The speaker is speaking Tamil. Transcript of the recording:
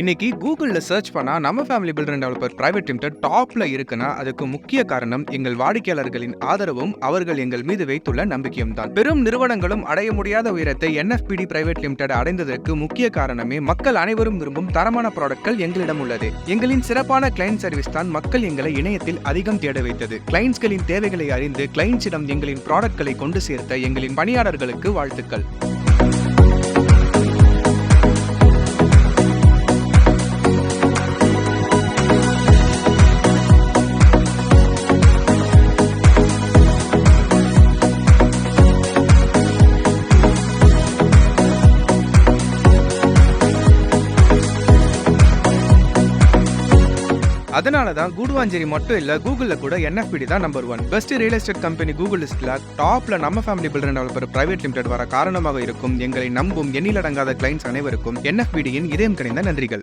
இன்னைக்கு கூகுளில் சர்ச் பண்ணால் நம்ம family builder developer private limited டாப்பில் இருக்குன்னா அதுக்கு முக்கிய காரணம் எங்கள் வாடிக்கையாளர்களின் ஆதரவும் அவர்கள் எங்கள் மீது வைத்துள்ள நம்பிக்கையும் தான் பெரும் நிறுவனங்களும் அடைய முடியாத உயரத்தை என்எஃபிடி பிரைவேட் லிமிடெட் அடைந்ததற்கு முக்கிய காரணமே மக்கள் அனைவரும் விரும்பும் தரமான ப்ராடக்ட்கள் எங்களிடம் உள்ளது. எங்களின் சிறப்பான கிளைண்ட் சர்வீஸ் தான் மக்கள் எங்களை இணையத்தில் அதிகம் தேட வைத்தது. கிளைண்ட்ஸ்களின் தேவைகளை அறிந்து கிளைண்ட்ஸிடம் எங்களின் ப்ராடக்ட்களை கொண்டு சேர்த்த எங்களின் பணியாளர்களுக்கு வாழ்த்துக்கள். அதனால தான் கூடுவாஞ்சேரி மட்டும் இல்ல கூகுள்ல கூட என்எஃபிடி தான் number one best real estate company Google லிஸ்ட்ல டாப்ல நம்ம family builder developer private limited வர காரணமாக இருக்கும். எங்களை நம்பும் எண்ணிலடங்காத கிளைண்ட்ஸ் அனைவருக்கும் என்எஃபிடியின் இதயம் கணிந்த நன்றிகள்.